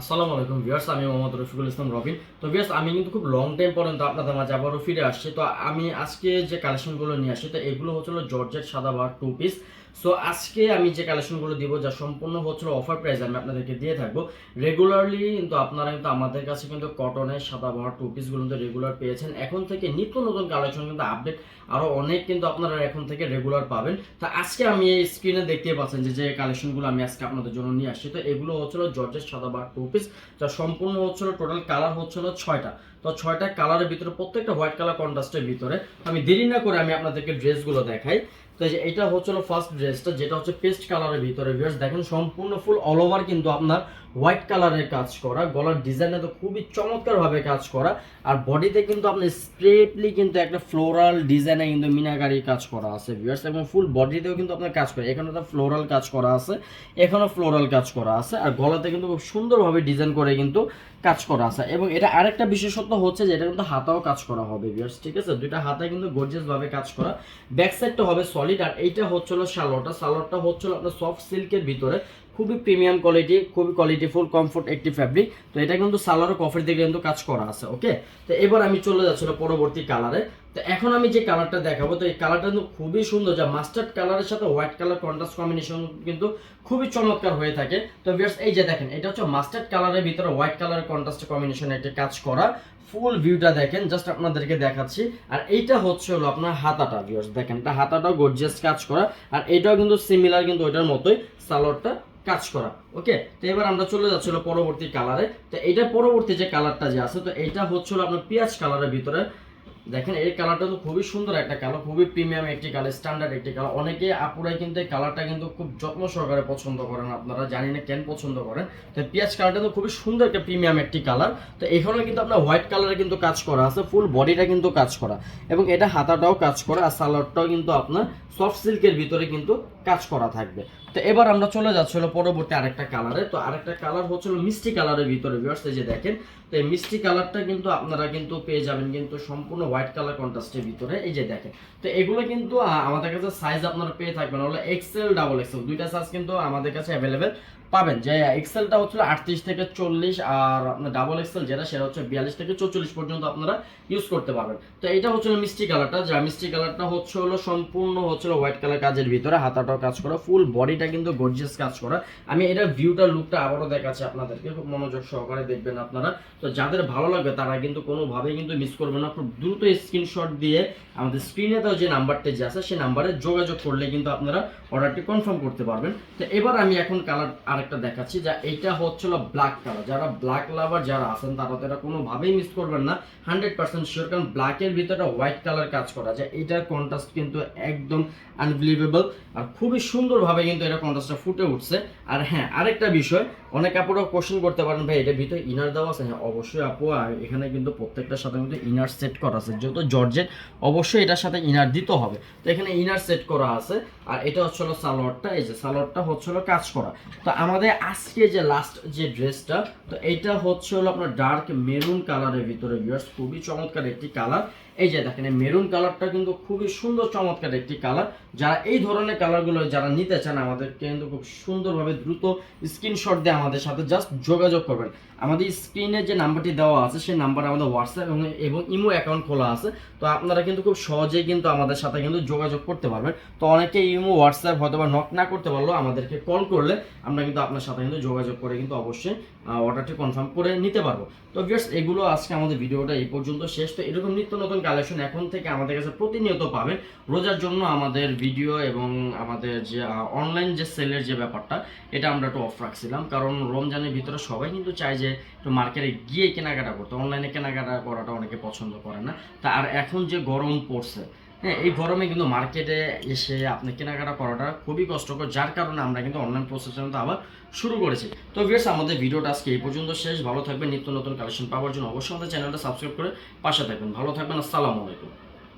আসসালামু আলাইকুম ভিউয়ার্স, আমি মোহাম্মদ রফিকুল ইসলাম রবিন। তো ভিউয়ার্স, আমি কিন্তু খুব লং টাইম পর্যন্ত আপনাদের মাঝে আবারও ফিরে আসছি। তো আমি আজকে যে কালেকশনগুলো নিয়ে আসছি, তো এগুলো হচ্ছিল জর্জেট সাদাবার টু পিস সো আজকে আমি যে কালেকশনগুলো দিব, যা সম্পূর্ণ হচ্ছিল অফার প্রাইস আমি আপনাদেরকে দিয়ে থাকব। রেগুলারলি কিন্তু আপনারা কিন্তু আমাদের কাছে কিন্তু কটনের সাদা সাদাবাহার টু পিসগুলো কিন্তু রেগুলার পেয়েছেন। এখন থেকে নিত্য নতুন কালেকশন কিন্তু আপডেট আরও অনেক কিন্তু আপনারা এখন থেকে রেগুলার পাবেন। তো আজকে আমি এই স্ক্রিনে দেখতে পাচ্ছেন যে যে কালেকশনগুলো আমি আজকে আপনাদের জন্য নিয়ে আসছি। তো এগুলো হচ্ছিল জর্জের সাদাবাহার টু পিস যা সম্পূর্ণ হচ্ছিল টোটাল কালার হচ্ছিল ছয়টা। তো ছয়টা কালারের ভিতরে প্রত্যেকটা হোয়াইট কালার কন্ট্রাস্টের ভিতরে। আমি দেরি না করে আমি আপনাদেরকে ড্রেসগুলো দেখাই। তো যে এটা হচ্ছিল ফার্স্ট ড্রেসটা যেটা হচ্ছে পেস্ট কালারের ভিতরে ভিউয়ার্স দেখেন সম্পূর্ণ ফুল অল ওভার কিন্তু আপনার হোয়াইট কালারের কাজ করা। গলার ডিজাইনে তো খুবই চমৎকারভাবে কাজ করা। আর বডিতে কিন্তু আপনার স্ট্রেটলি কিন্তু একটা ফ্লোরাল ডিজাইনে কিন্তু মিনাকারি কাজ করা আছে ভিউয়ার্স এবং ফুল বডিতেও কিন্তু আপনার কাজ করে। এখানে তো ফ্লোরাল কাজ করা আছে, এখানেও ফ্লোরাল কাজ করা আছে। আর গলাতে কিন্তু খুব সুন্দরভাবে ডিজাইন করে কিন্তু কাজ করা আছে। এবং এটা আরেকটা বিশেষত্ব হচ্ছে যে এটা কিন্তু হাতাও কাজ করা হবে ভিউয়ার্স ঠিক আছে? দুইটা হাতায় কিন্তু গর্জিয়াস ভাবে কাজ করা। ব্যাক সাইডটা হবে সলিড আর এইটা হচ্ছিল সালোয়ারটা সালোয়ারটা হচ্ছিল আপনার সফট সিল্কের ভিতরে। খুবই প্রিমিয়াম কোয়ালিটি খুবই কোয়ালিটিফুল কমফোর্ট একটি ফ্যাব্রিক তো এটা কিন্তু সালোয়ার কফের দিকে কিন্তু কাজ করা আছে ওকে তো এবার আমি চলে যাচ্ছিল পরবর্তী কালারে তো এখন আমি যে কালারটা দেখাবো, তো এই কালারটা কিন্তু খুবই সুন্দর। যা মাস্টার্ড কালারের সাথে হোয়াইট কালার কন্ট্রাস্ট কম্বিনেশন কিন্তু খুবই চমৎকার হয়ে থাকে। তো ভিউয়ার্স এই যে দেখেন, এটা হচ্ছে মাস্টার্ড কালারের ভিতরে হোয়াইট কালার কন্ট্রাস্ট কম্বিনেশন একটা কাজ করা। ফুল ভিউটা দেখেন জাস্ট আপনাদেরকে দেখাচ্ছি। আর এইটা হচ্ছে হলো আপনার হাতাটা ভিউয়ার্স দেখেন, এটা হাতাটাও গর্জিয়াস কাজ করা। আর এটাও কিন্তু সিমিলার কিন্তু ওইটার মতোই সালোয়ারটা কাজ করা। ওকে? তো এবার আমরা চলে যাচ্ছিল পরবর্তী কালারে তো এইটা পরবর্তী যে কালারটা যে আছে, তো এটা হচ্ছিল আপনার পেঁয়াজ কালারের ভিতরে। দেখেন, এই কালারটা তো খুবই সুন্দর একটা কালার খুবই প্রিমিয়াম একটি কালার স্ট্যান্ডার্ড একটি কালার অনেকে আপুরাই কিন্তু এই কালারটা কিন্তু খুব যত্ন সহকারে পছন্দ করেন, আপনারা জানি না কেন পছন্দ করেন। তো পেঁয়াজ কালারটা তো খুবই সুন্দর একটা প্রিমিয়াম একটি কালার তো এখানে কিন্তু আপনার হোয়াইট কালারে কিন্তু কাজ করা আছে ফুল বডিটা কিন্তু কাজ করা। এবং এটা হাতাটাও কাজ করা, আর সালোয়ারটাও কিন্তু আপনার সফট সিল্কের ভিতরে কিন্তু কাজ করা থাকবে। তো এবার আমরা চলে যাচ্ছিল পরবর্তী আরেকটা কালারে তো আরেকটা কালার হচ্ছিল মিষ্টি কালারের ভিতরে ভিউয়ার্স যে দেখেন, তো এই মিষ্টি কালারটা কিন্তু আপনারা কিন্তু পেয়ে যাবেন কিন্তু সম্পূর্ণ হোয়াইট কালার কন্ট্রাস্টের ভিতরে, এই যে দেখেন। তো এগুলো কিন্তু আমাদের কাছে সাইজ আপনারা পেয়ে থাকবেন। হলো এক্সেল ডাবল এক্সেল দুইটা সাইজ কিন্তু আমাদের কাছে অ্যাভেলেবেল পাবেন। যে এক্সেলটা হচ্ছিল আটত্রিশ থেকে চল্লিশ আর আপনার ডাবল এক্সেল যেটা, সেটা হচ্ছে বিয়াল্লিশ থেকে চৌচল্লিশ পর্যন্ত আপনারা ইউজ করতে পারবেন। তো এটা হচ্ছে মিষ্টি কালারটা যা মিষ্টি কালারটা হচ্ছে হলো সম্পূর্ণ হচ্ছিল হোয়াইট কালার কাজের ভিতরে হাতাটাও কাজ করা ফুল বডিটা কিন্তু গর্জিয়াস কাজ করা। আমি এটা ভিউটা লুকটা আবারও দেখাচ্ছি আপনাদেরকে, খুব মনোযোগ সহকারে দেখবেন আপনারা। তো যাদের ভালো লাগবে, তারা কিন্তু কোনোভাবেই কিন্তু মিস করবে না। খুব দ্রুত স্ক্রিনশট দিয়ে আমাদের স্ক্রিনে তো যে নাম্বারটা যে আছে, সেই নাম্বারে যোগাযোগ করলে কিন্তু আপনারা অর্ডারটি কনফার্ম করতে পারবেন। তো এবার আমি এখন কালার আরেকটা দেখাচ্ছি, যা এইটা হচ্ছিল ব্ল্যাক কালার যারা ব্ল্যাক লাভার যারা আছেন, তারা তো এটা কোনোভাবেই মিস করবেন না। হান্ড্রেড পার্সেন্ট শিওর কারণ ব্ল্যাকের ভিতরে হোয়াইট কালার কাজ করা। যায় এটার কন্ট্রাস্ট কিন্তু একদম আনবিলিভেবল আর খুবই সুন্দরভাবে কিন্তু এটা কন্ট্রাস্টটা ফুটে উঠছে। আর হ্যাঁ আরেকটা বিষয়, অনেক আপুরা কোশ্চেন করতে পারেন, ভাই, এটার ভিতরে ইনার দেওয়া আছে? হ্যাঁ অবশ্যই আপু এখানে কিন্তু প্রত্যেকটার সাথে কিন্তু ইনার সেট করা আছে। যেহেতু জর্জেট অবশ্যই এটার সাথে ইনার দিতে হবে। তো এখানে ইনার সেট করা আছে, আর এটা হচ্ছে হলো সালোয়ারটা, এই যে সালোয়ারটা হচ্ছে হলো কাজ করা। তো আমাদের আজকে যে লাস্ট যে ড্রেসটা, তো এইটা হচ্ছে হলো আপনার ডার্ক মেরুন কালারের ভিতরে ভিউয়ার্স খুবই চমৎকার একটি কালার এই যে দেখেন মেরুন কালারটা কিন্তু খুবই সুন্দর, চমৎকার একটি কালার যারা এই ধরনের কালারগুলো যারা নিতে চান, আমাদেরকে কিন্তু খুব সুন্দরভাবে দ্রুত স্ক্রিনশট দিয়ে আমাদের সাথে জাস্ট যোগাযোগ করবেন। আমাদের স্ক্রিনে যে নাম্বারটি দেওয়া আছে, সেই নাম্বারে আমাদের হোয়াটসঅ্যাপ এবং এবং ইমো অ্যাকাউন্ট খোলা আছে। তো আপনারা কিন্তু খুব সহজেই কিন্তু আমাদের সাথে কিন্তু যোগাযোগ করতে পারবেন। তো অনেকে ইমো হোয়াটসঅ্যাপ হয়তো বা নক না করতে পারলেও আমাদেরকে কল করলে আমরা কিন্তু আপনার সাথে কিন্তু যোগাযোগ করে কিন্তু অবশ্যই অর্ডারটি কনফার্ম করে নিতে পারব। তো ভিউয়ার্স এগুলো আজকে আমাদের ভিডিওটা এই পর্যন্ত শেষ। তো এরকম নিত্য নতুন কালেকশন এখন থেকে আমাদের কাছে প্রতিনিয়ত পাবেন রোজার জন্য আমাদের ভিডিও এবং আমাদের যে অনলাইন যে সেলের যে ব্যাপারটা, এটা আমরা একটু অফ রাখছিলাম। কারণ রমজানের ভিতরে সবাই কিন্তু চায় যে, একটু মার্কেটে গিয়ে কেনাকাটা করতে। অনলাইনে কেনাকাটা করাটা অনেকে পছন্দ করে না। তা আর এখন যে গরম পড়ছে হ্যাঁ এই গরমে কিন্তু মার্কেটে এসে আপনি কেনাকাটা করাটা খুবই কষ্টকর, যার কারণে আমরা কিন্তু অনলাইন প্রসেসের মধ্যে আবার শুরু করেছি। তো ভিউয়ার্স আমাদের ভিডিওটা আজকে এই পর্যন্ত শেষ। ভালো থাকবেন, নিত্য নতুন কালেকশন পাওয়ার জন্য অবশ্যই আমাদের চ্যানেলটা সাবস্ক্রাইব করে পাশে থাকবেন। ভালো থাকবেন, আসসালামু আলাইকুম।